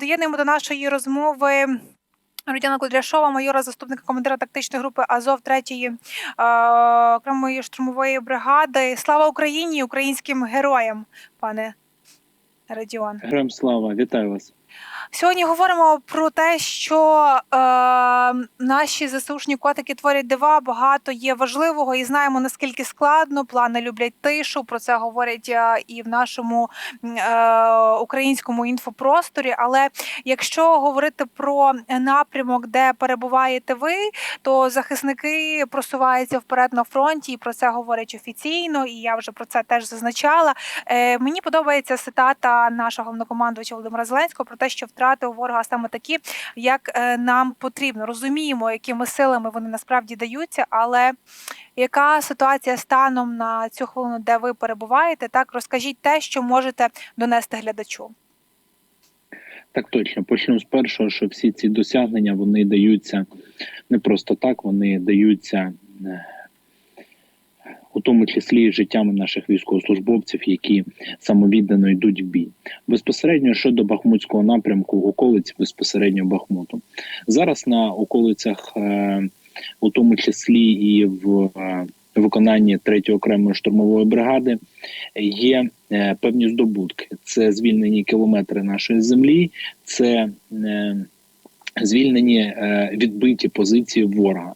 Доєднуємо до нашої розмови Родяна Кудряшова, майора заступника командира тактичної групи Азов 3-ї е, окремої штурмової бригади. Слава Україні, українським героям, пане Радіон. Героям слава, вітаю вас. Сьогодні говоримо про те, що е, наші ЗСУшні котики творять дива. Багато є важливого, і знаємо наскільки складно. Плани люблять тишу. Про це говорять е, і в нашому е, українському інфопросторі. Але якщо говорити про напрямок, де перебуваєте ви, то захисники просуваються вперед на фронті, і про це говорять офіційно. І я вже про це теж зазначала. Е, мені подобається цитата нашого головнокомандувача Володимира Зеленського про те, що втрати у ворога саме такі, як е, нам потрібно. Розуміємо, якими силами вони насправді даються, але яка ситуація станом на цю хвилину, де ви перебуваєте? Так розкажіть те, що можете донести глядачу. Так точно почну з першого, що всі ці досягнення вони даються не просто так, вони даються е, у тому числі життями наших військовослужбовців, які самовіддано йдуть в бій. Безпосередньо щодо Бахмутського напрямку, околиць безпосередньо Бахмуту. Зараз на околицях, е, у тому числі і в е, виконанні 3-ї окремої штурмової бригади, є е, певні здобутки. Це звільнені кілометри нашої землі, це звільнені відбиті позиції ворога.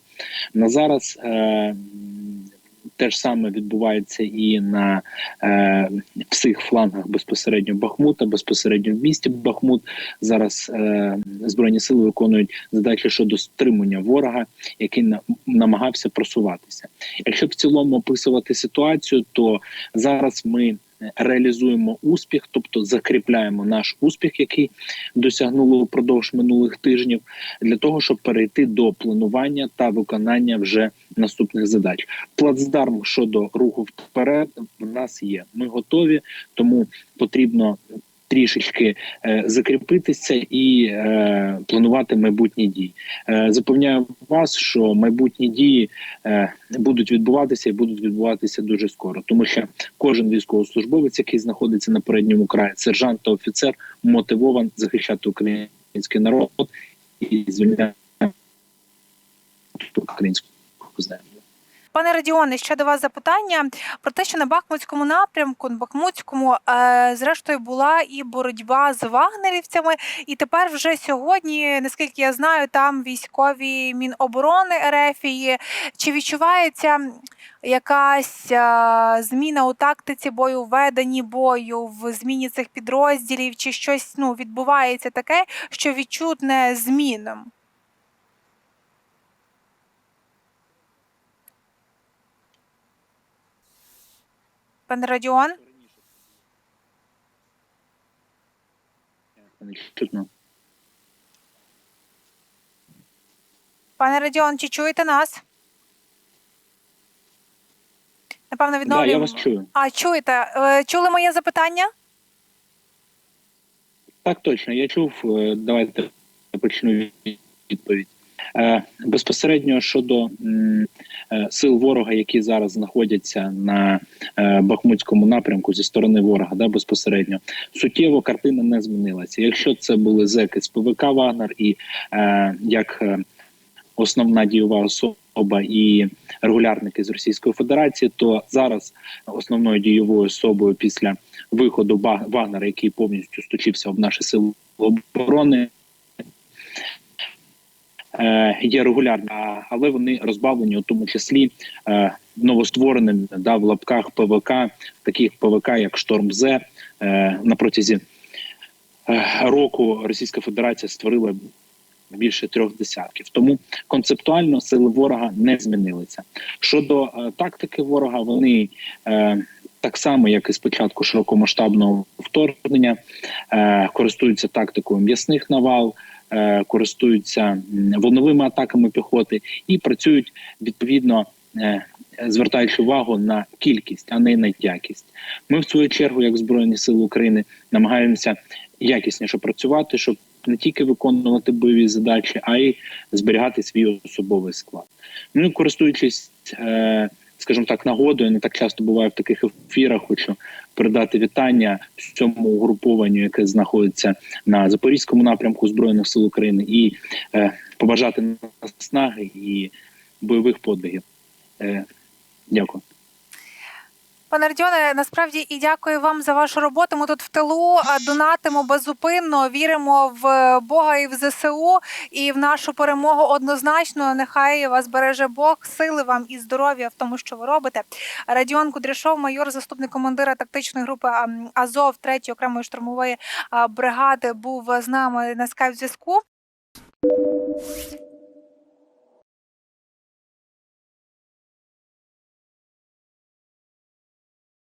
На зараз те ж саме відбувається і на е, всіх флангах безпосередньо Бахмута, безпосередньо в місті Бахмут. Зараз е, збройні сили виконують задачі щодо стримання ворога, який на, намагався просуватися. Якщо в цілому описувати ситуацію, то зараз ми реалізуємо успіх, тобто закріпляємо наш успіх, який досягнули упродовж минулих тижнів, для того, щоб перейти до планування та виконання вже наступних задач. Плацдарм щодо руху вперед в нас є. Ми готові, тому потрібно. Трішечки е, закріпитися і е, планувати майбутні дії. Е, запевняю вас, що майбутні дії будуть відбуватися і будуть відбуватися дуже скоро, тому що кожен військовослужбовець, який знаходиться на передньому краї, сержант та офіцер, мотивован захищати український народ і звільняти українську землю. Пане Радіоне, ще до вас запитання про те, що на Бахмутському напрямку, на Бахмутському, е, зрештою, була і боротьба з вагнерівцями, і тепер вже сьогодні, наскільки я знаю, там військові Міноборони Ерефії. Чи відчувається якась е, зміна у тактиці бою, в веденні бою, в зміні цих підрозділів, чи щось ну, відбувається таке, що відчутне змінам? Пане Радіон? Чутно. Пане Радіон, чи чуєте нас? Напевно, Да, я вас чую. А, чуєте? Е, Чули моє запитання? Так точно, я чув. Е, Давайте почну відповідь. Е, Безпосередньо щодо сил ворога, які зараз знаходяться на Бахмутському напрямку зі сторони ворога, да, безпосередньо суттєво картина не змінилася. Якщо це були зеки з ПВК Вагнер і е, як е, основна дієва особа і регулярники з Російської Федерації, то зараз основною дієвою особою після виходу Вагнера, який повністю стучився об наші сили оборони. е, Є регулярно, але вони розбавлені, у тому числі е, новоствореним да, в лапках ПВК, таких ПВК, як Шторм З е, на протязі е, року Російська Федерація створила більше трьох десятків. Тому концептуально сили ворога не змінилися. Щодо е, тактики ворога, вони так само, як і спочатку широкомасштабного вторгнення, користуються тактикою м'ясних навал, користуються м, волновими атаками піхоти і працюють відповідно. Е, Звертаючи увагу на кількість, а не на якість, ми в свою чергу, як збройні сили України, намагаємося якісніше працювати, щоб не тільки виконувати бойові задачі, а й зберігати свій особовий склад. Ну користуючись е, скажімо так, нагодою не так часто буває в таких ефірах. Хочу передати вітання цьому угрупованню, яке знаходиться на запорізькому напрямку збройних сил України, і е, побажати наснаги і бойових подвигів. Е, дякую. Пане Родіоне, насправді і дякую вам за вашу роботу. Ми тут в тилу донатимо безупинно, віримо в Бога і в ЗСУ і в нашу перемогу однозначно. Нехай вас береже Бог, сили вам і здоров'я в тому, що ви робите. Радіон Кудряшов, майор, заступник командира тактичної групи Азов 3-ї окремої штурмової бригади, був з нами на скайп зв'язку.